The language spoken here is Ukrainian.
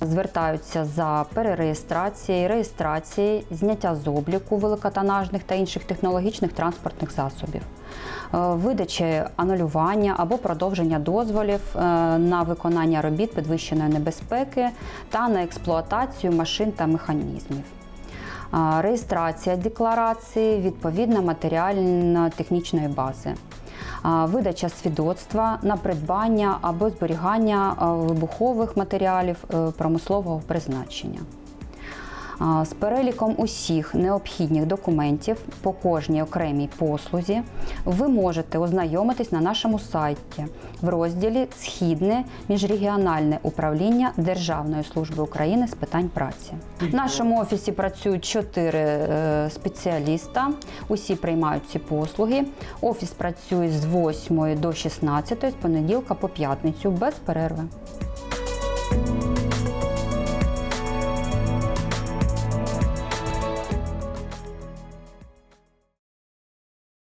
звертаються за перереєстрацією, реєстрацією, зняття з обліку великотонажних та інших технологічних транспортних засобів, е, видачі анулювання або продовження дозволів е, на виконання робіт підвищеної небезпеки та на експлуатацію машин та механізмів. Реєстрація декларації, відповідна матеріально-технічної бази. Видача свідоцтва на придбання або зберігання вибухових матеріалів е, промислового призначення. З переліком усіх необхідних документів по кожній окремій послузі ви можете ознайомитись на нашому сайті в розділі Східне міжрегіональне управління Державної служби України з питань праці. В нашому офісі працюють чотири е, спеціаліста. Усі приймають ці послуги. Офіс працює з 8 до 16, з понеділка по п'ятницю без перерви.